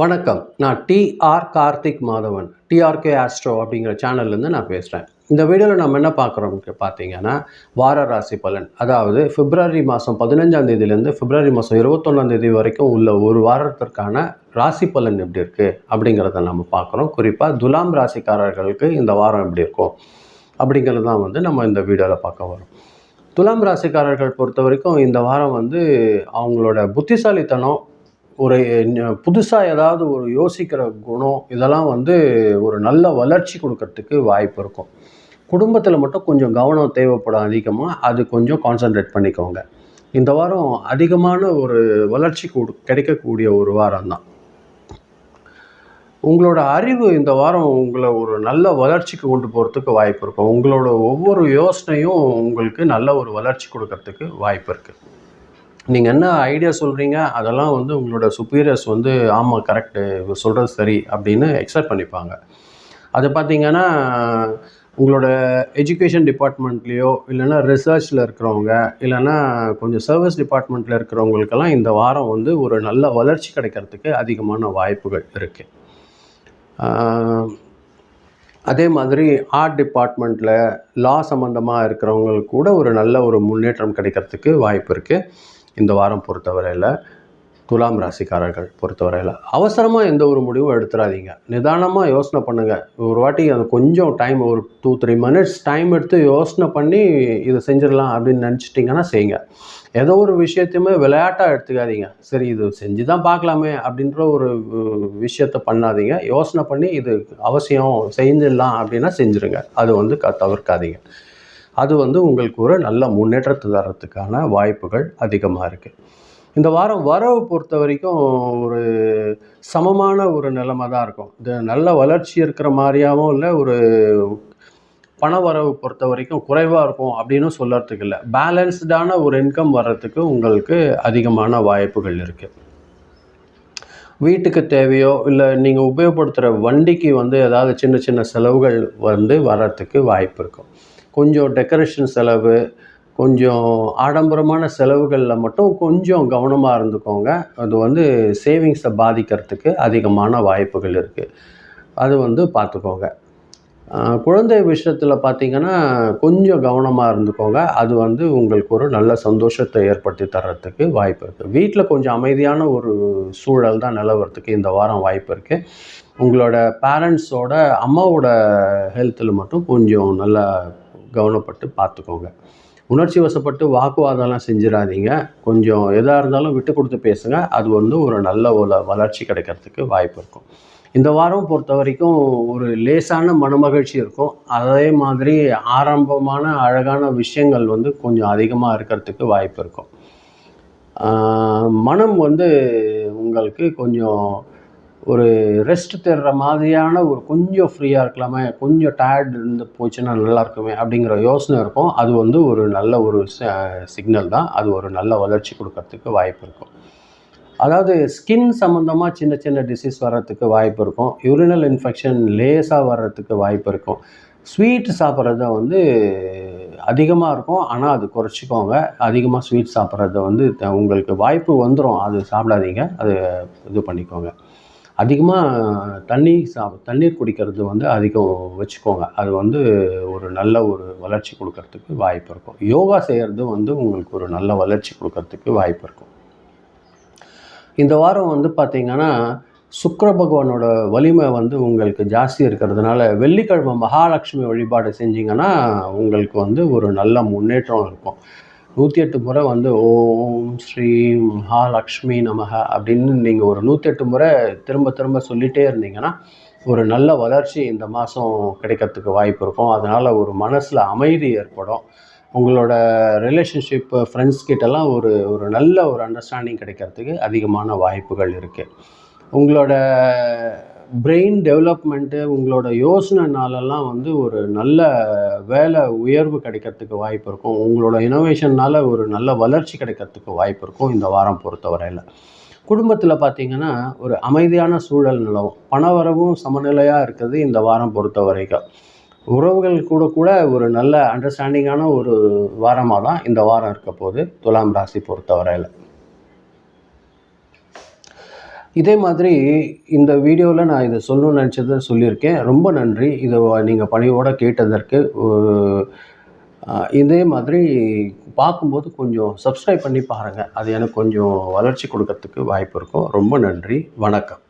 வணக்கம். நான் T R Karthik Madhavan. T R K astro அப்படிங்கிற சேனல்லேருந்து நான் பேசுகிறேன் இந்த வீடியோவில் நம்ம என்ன பார்க்குறோம் பார்த்தீங்கன்னா வார ராசி பலன். அதாவது பிப்ரவரி மாதம் பதினஞ்சாம் தேதியிலேருந்து பிப்ரவரி மாதம் இருபத்தொன்னாம் தேதி வரைக்கும் உள்ள ஒரு வாரத்திற்கான ராசி பலன் எப்படி இருக்குது அப்படிங்கிறத நம்ம பார்க்குறோம். குறிப்பாக துலாம் ராசிக்காரர்களுக்கு இந்த வாரம் எப்படி இருக்கும் அப்படிங்கிறது தான் வந்து நம்ம இந்த வீடியோவில் பார்க்க வரோம். துலாம் ராசிக்காரர்கள் பொறுத்த வரைக்கும் இந்த வாரம் வந்து அவங்களோட புத்திசாலித்தனம் ஒரு புதுசாக ஏதாவது ஒரு யோசிக்கிற குணம் இதெல்லாம் வந்து ஒரு நல்ல வளர்ச்சி கொடுக்கறதுக்கு வாய்ப்பு இருக்கும். குடும்பத்தில் மட்டும் கொஞ்சம் கவனம் தேவைப்படும் அதிகமாக அது கொஞ்சம் கான்சன்ட்ரேட் பண்ணிக்கோங்க. இந்த வாரம் அதிகமான ஒரு வளர்ச்சி கொடு கிடைக்கக்கூடிய ஒரு வாரம் தான் உங்களோட அறிவு இந்த வாரம் உங்களை ஒரு நல்ல வளர்ச்சிக்கு கொண்டு போகிறதுக்கு வாய்ப்பு இருக்கும். உங்களோட ஒவ்வொரு யோசனையும் உங்களுக்கு நல்ல ஒரு வளர்ச்சி கொடுக்கறதுக்கு வாய்ப்பு இருக்குது நீங்கள் என்ன ஐடியா சொல்கிறீங்க அதெல்லாம் வந்து உங்களோட சுப்பீரியர்ஸ் வந்து ஆமாம் கரெக்டு சொல்கிறது சரி அப்படின்னு எக்ஸப்ட் பண்ணிப்பாங்க. அது பார்த்தீங்கன்னா உங்களோட எஜுகேஷன் டிபார்ட்மெண்ட்லேயோ இல்லைன்னா ரிசர்ச்சில் இருக்கிறவங்க இல்லைன்னா கொஞ்சம் சர்வீஸ் டிபார்ட்மெண்ட்டில் இருக்கிறவங்களுக்கெல்லாம் இந்த வாரம் வந்து ஒரு நல்ல வளர்ச்சி கிடைக்கிறதுக்கு அதிகமான வாய்ப்புகள் இருக்குது அதே மாதிரி ஆர்ட் டிபார்ட்மெண்ட்டில் லா சம்மந்தமாக இருக்கிறவங்களுக்கு கூட ஒரு நல்ல ஒரு முன்னேற்றம் கிடைக்கிறதுக்கு வாய்ப்பு இருக்குது இந்த வாரம் பொறுத்தவரையில் துலாம் ராசிக்காரர்கள் பொறுத்தவரையில் அவசரமாக எந்த ஒரு முடிவும் எடுத்துடாதீங்க நிதானமாக யோசனை பண்ணுங்கள் ஒரு வாட்டி அது கொஞ்சம் டைம் ஒரு டூ த்ரீ மினிட்ஸ் டைம் எடுத்து யோசனை பண்ணி இதை செஞ்சிடலாம் அப்படின்னு நினச்சிட்டிங்கன்னா செய்யுங்க. ஏதோ ஒரு விஷயத்தையுமே விளையாட்டாக எடுத்துக்காதீங்க. சரி இது செஞ்சு தான் பார்க்கலாமே அப்படின்ற ஒரு விஷயத்த பண்ணாதீங்க. யோசனை பண்ணி இது அவசியம் செஞ்சிடலாம் அப்படின்னா செஞ்சுருங்க. அது வந்து க தவிர்க்காதீங்க. அது வந்து உங்களுக்கு ஒரு நல்ல முன்னேற்றத்தை தரத்துக்கான வாய்ப்புகள் அதிகமாக இருக்குது இந்த வாரம் வரவு பொறுத்த வரைக்கும் ஒரு சமமான ஒரு நிலைமை தான் இருக்கும். இது நல்ல வளர்ச்சி இருக்கிற மாதிரியாகவும் இல்லை ஒரு பண வரவு பொறுத்த வரைக்கும் குறைவாக இருக்கும் அப்படின்னு சொல்லறதுக்கு இல்லை. பேலன்ஸ்டான ஒரு இன்கம் வர்றதுக்கு உங்களுக்கு அதிகமான வாய்ப்புகள் இருக்குது வீட்டுக்கு தேவையோ இல்லை நீங்கள் உபயோகப்படுத்துகிற வண்டிக்கு வந்து ஏதாவது சின்ன சின்ன செலவுகள் வந்து வர்றதுக்கு வாய்ப்பு இருக்கும். கொஞ்சம் டெக்கரேஷன் செலவு கொஞ்சம் ஆடம்பரமான செலவுகளில் மட்டும் கொஞ்சம் கவனமாக இருந்துக்கோங்க. அது வந்து சேவிங்ஸை பாதிக்கிறதுக்கு அதிகமான வாய்ப்புகள் இருக்குது அது வந்து பார்த்துக்கோங்க குழந்தை விஷயத்தில் பார்த்தீங்கன்னா கொஞ்சம் கவனமாக இருந்துக்கோங்க. அது வந்து உங்களுக்கு ஒரு நல்ல சந்தோஷத்தை ஏற்படுத்தி தர்றதுக்கு வாய்ப்பு இருக்குது வீட்டில் கொஞ்சம் அமைதியான ஒரு சூழல் தான் நிலவரத்துக்கு இந்த வாரம் வாய்ப்பு இருக்குது உங்களோட பேரண்ட்ஸோட அம்மாவோட ஹெல்த்தில் மட்டும் கொஞ்சம் நல்லா கவனப்பட்டு பார்த்துக்கோங்க. உணர்ச்சி வசப்பட்டு வாக்குவாதம்லாம் செஞ்சிடாதீங்க. கொஞ்சம் எதாக இருந்தாலும் விட்டு கொடுத்து பேசுங்க. அது வந்து ஒரு நல்ல ஒரு வளர்ச்சி கிடைக்கிறதுக்கு வாய்ப்பு இருக்கும். இந்த வாரம் பொறுத்த வரைக்கும் ஒரு லேசான மனமகிழ்ச்சி இருக்கும். அதே மாதிரி ஆரம்பமான அழகான விஷயங்கள் வந்து கொஞ்சம் அதிகமாக இருக்கிறதுக்கு வாய்ப்பு இருக்கும். மனம் வந்து உங்களுக்கு கொஞ்சம் ஒரு ரெஸ்ட் தேடுற மாதிரியான ஒரு கொஞ்சம் ஃப்ரீயாக இருக்கலாமே கொஞ்சம் டயர்டு இருந்து போச்சுன்னா நல்லா இருக்குமே அப்படிங்கிற யோசனை இருக்கும். அது வந்து ஒரு நல்ல ஒரு சிக்னல் தான். அது ஒரு நல்ல வளர்ச்சி கொடுக்கறதுக்கு வாய்ப்பு இருக்கும். அதாவது ஸ்கின் சம்மந்தமாக சின்ன சின்ன டிசீஸ் வர்றதுக்கு வாய்ப்பு இருக்கும். யூரினல் இன்ஃபெக்ஷன் லேஸாக வர்றதுக்கு வாய்ப்பு இருக்கும். ஸ்வீட் சாப்பிட்றத வந்து அதிகமாக இருக்கும். ஆனால் அது குறைச்சிக்கோங்க. அதிகமாக ஸ்வீட் சாப்பிட்றத வந்து உங்களுக்கு வாய்ப்பு வந்துடும் அது சாப்பிடாதீங்க. அது இது பண்ணிக்கோங்க. அதிகமாக தண்ணி சா தண்ணீர் குடிக்கிறது வந்து அதிகம் வச்சுக்கோங்க. அது வந்து ஒரு நல்ல ஒரு வளர்ச்சி கொடுக்கறதுக்கு வாய்ப்பு இருக்கும். யோகா செய்கிறது வந்து உங்களுக்கு ஒரு நல்ல வளர்ச்சி கொடுக்கறதுக்கு வாய்ப்பு இருக்கும். இந்த வாரம் வந்து பார்த்திங்கன்னா சுக்கர பகவானோட வலிமை வந்து உங்களுக்கு ஜாஸ்தி இருக்கிறதுனால வெள்ளிக்கிழமை மகாலட்சுமி வழிபாடு செஞ்சிங்கன்னா உங்களுக்கு வந்து ஒரு நல்ல முன்னேற்றம் இருக்கும். நூற்றி எட்டு முறை வந்து ஓம் ஸ்ரீ மகாலக்ஷ்மி நமக அப்படின்னு நீங்கள் ஒரு நூற்றி எட்டு முறை திரும்ப திரும்ப சொல்லிகிட்டே இருந்தீங்கன்னா ஒரு நல்ல வளர்ச்சி இந்த மாதம் கிடைக்கிறதுக்கு வாய்ப்பு இருக்கும். அதனால் ஒரு மனசில் அமைதி ஏற்படும். உங்களோட ரிலேஷன்ஷிப் ஃப்ரெண்ட்ஸ் கிட்டலாம் ஒரு ஒரு நல்ல ஒரு அண்டர்ஸ்டாண்டிங் கிடைக்கிறதுக்கு அதிகமான வாய்ப்புகள் இருக்குது உங்களோட பிரெயின் டெவலப்மெண்ட்டு உங்களோட யோசனைனாலலாம் வந்து ஒரு நல்ல வேலை உயர்வு கிடைக்கிறதுக்கு வாய்ப்பு இருக்கும். உங்களோட இனோவேஷன்னால் ஒரு நல்ல வளர்ச்சி கிடைக்கிறதுக்கு வாய்ப்பு இருக்கும் இந்த வாரம் பொறுத்தவரையில். குடும்பத்தில் பார்த்திங்கன்னா ஒரு அமைதியான சூழல் நிலவும். பணவரவும் சமநிலையாக இருக்குது இந்த வாரம் பொறுத்த வரைக்கும் உறவுகள் கூட கூட ஒரு நல்ல அண்டர்ஸ்டாண்டிங்கான ஒரு வாரமாக தான் இந்த வாரம் இருக்க போது துலாம் ராசி பொறுத்தவரையில். இதே மாதிரி இந்த வீடியோவில் நான் இதை சொல்லணும்னு நினச்சதை சொல்லியிருக்கேன். ரொம்ப நன்றி. இதை நீங்கள் பணியோடு கேட்டதற்கு இதே மாதிரி பார்க்கும்போது கொஞ்சம் சப்ஸ்கிரைப் பண்ணி பாருங்கள் அது எனக்கு கொஞ்சம் வளர்ச்சி கொடுக்கறதுக்கு வாய்ப்பு இருக்கும். ரொம்ப நன்றி. வணக்கம்.